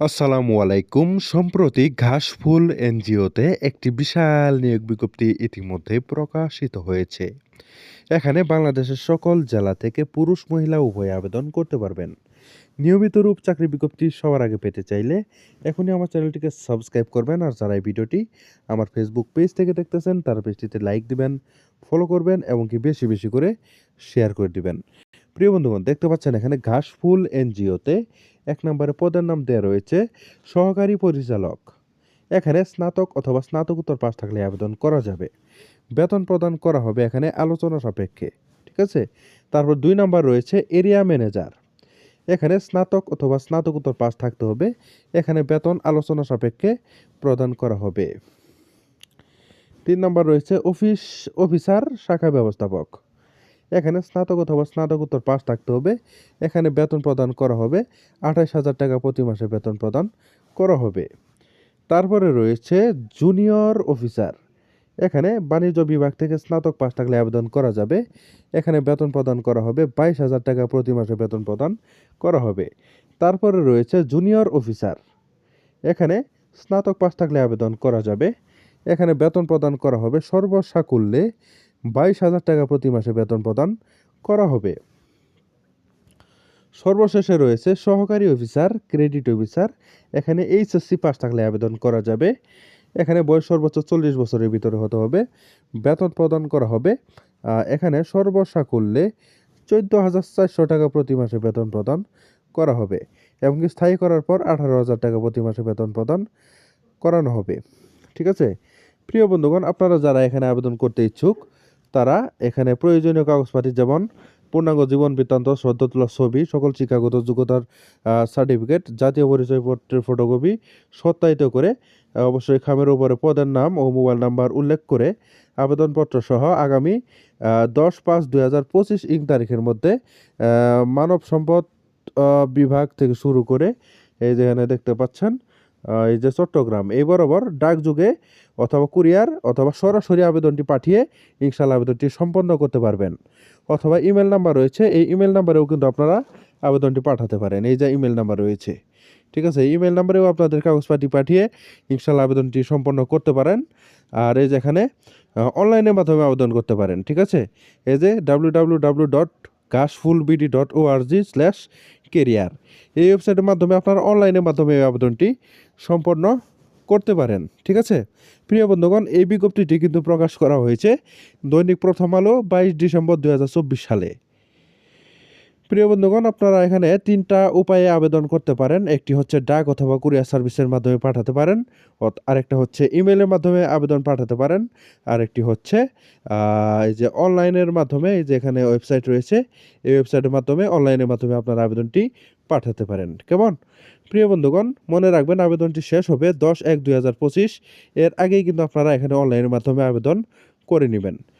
আসসালামু আলাইকুম। সম্প্রতি ঘাসফুল এনজিওতে একটি বিশাল নিয়োগ বিজ্ঞপ্তি ইতিমধ্যে প্রকাশিত হয়েছে। এখানে বাংলাদেশের সকল জেলা থেকে পুরুষ, মহিলা উভয় আবেদন করতে পারবেন। নিয়মিত রূপ চাকরি বিজ্ঞপ্তি সবার আগে পেতে চাইলে এখনই আমার চ্যানেলটিকে সাবস্ক্রাইব করবেন আর যারা এই ভিডিওটি আমার ফেসবুক পেজ থেকে দেখতেছেন তার পেজটিতে লাইক দিবেন, ফলো করবেন এবং কি বেশি বেশি করে শেয়ার করে দিবেন। প্রিয় বন্ধুগণ, দেখতে পাচ্ছেন এখানে ঘাসফুল এনজিওতে এক নম্বরে পদের নাম দেওয়া রয়েছে, সহকারী পরিচালক। এখানে স্নাতক অথবা স্নাতকোত্তর পাস থাকলে আবেদন করা যাবে। বেতন প্রদান করা হবে এখানে আলোচনা সাপেক্ষে, ঠিক আছে? তারপর দুই নম্বর রয়েছে এরিয়া ম্যানেজার। এখানে স্নাতক অথবা স্নাতকোত্তর পাস থাকতে হবে, এখানে বেতন আলোচনা সাপেক্ষে প্রদান করা হবে। তিন নম্বর রয়েছে অফিস, অফিসার, শাখা ব্যবস্থাপক। এখানে স্নাতক অথবা স্নাতকোত্তর পাস থাকতে হবে। এখানে বেতন প্রদান করা হবে। আঠাশ হাজার টাকা প্রতি মাসে বেতন প্রদান করা হবে। তারপরে রয়েছে জুনিয়র অফিসার। এখানে বাণিজ্য বিভাগ থেকে স্নাতক পাস থাকলে আবেদন করা যাবে। এখানে বেতন প্রদান করা হবে। বাইশ হাজার টাকা প্রতি মাসে বেতন প্রদান করা হবে। তারপরে রয়েছে জুনিয়র অফিসার। এখানে স্নাতক পাস থাকলে আবেদন করা যাবে। এখানে বেতন প্রদান করা হবে সর্বসাকুল্যে বাইশ হাজার টাকা প্রতি মাসে বেতন প্রদান করা হবে। সর্বশেষে রয়েছে সহকারী অফিসার, ক্রেডিট অফিসার। এখানে এইচএসসি পাস থাকলে আবেদন করা যাবে। এখানে বয়স সর্বোচ্চ চল্লিশ বছরের ভিতরে হতে হবে। বেতন প্রদান করা হবে। এখানে সর্বসাকুল্যে চোদ্দ হাজার চারশো টাকা প্রতি মাসে বেতন প্রদান করা হবে এবং স্থায়ী করার পর আঠারো হাজার টাকা প্রতি মাসে বেতন প্রদান করানো হবে। ঠিক আছে? প্রিয় বন্ধুগণ, আপনারা যারা এখানে আবেদন করতে ইচ্ছুক তারা এখানে প্রয়োজনীয় কাগজপাতি যেমন পূর্ণাঙ্গ জীবন বৃত্তান্ত সদ্য তোলা ছবি, সকল শিক্ষাগত যোগ্যতার সার্টিফিকেট জাতীয় পরিচয়পত্রের ফটোকপি সত্যায়িত করে অবশ্যই খামের উপরে পদের নাম ও মোবাইল নাম্বার উল্লেখ করে আবেদনপত্র সহ আগামী দশ পাঁচ দুই হাজার পঁচিশ ইং তারিখের মধ্যে মানব সম্পদ বিভাগ থেকে শুরু করে এই যেখানে দেখতে পাচ্ছেন এই যে চট্টগ্রাম, এই বরাবর ডাকযোগে অথবা কুরিয়ার অথবা সরাসরি আবেদনটি পাঠিয়ে ইনশাল্লাহ আবেদনটি সম্পন্ন করতে পারবেন। অথবা ইমেল নাম্বার রয়েছে, এই ইমেল নাম্বারেও কিন্তু আপনারা আবেদনটি পাঠাতে পারেন। এই যে ইমেল নাম্বার রয়েছে, ঠিক আছে? ইমেল নাম্বারেও আপনাদের কাগজপাতি পাঠিয়ে ইনশাল্লাহ আবেদনটি সম্পন্ন করতে পারেন। আর এই যেখানে অনলাইনের মাধ্যমে আবেদন করতে পারেন, ঠিক আছে? এই যে W W W dot ঘাসফুলবিডি dot O R G slash career এই ওয়েবসাইটের মাধ্যমে আপনারা অনলাইনের মাধ্যমে এই আবেদনটি সম্পন্ন করতে পারেন, ঠিক আছে? প্রিয় বন্ধুগণ, এই বিজ্ঞপ্তিটি কিন্তু প্রকাশ করা হয়েছে দৈনিক প্রথম আলো বাইশ ডিসেম্বর দু হাজার চব্বিশ সালে। প্রিয় বন্ধুগণ, আপনারা এখানে তিনটা উপায়ে আবেদন করতে পারেন। একটি হচ্ছে ডাক অথবা কুরিয়ার সার্ভিসের মাধ্যমে পাঠাতে পারেন আরেকটা হচ্ছে ইমেলের মাধ্যমে আবেদন পাঠাতে পারেন, আরেকটি হচ্ছে এই যে অনলাইনের মাধ্যমে, এই যে এখানে ওয়েবসাইট রয়েছে, এই ওয়েবসাইটের মাধ্যমে, অনলাইনের মাধ্যমে আপনারা আবেদনটি পাঠাতে পারেন। কেমন? প্রিয় বন্ধুগণ, মনে রাখবেন আবেদনটি শেষ হবে দশ এক দুই এর আগেই কিন্তু আপনারা এখানে অনলাইনের মাধ্যমে আবেদন করে নেবেন।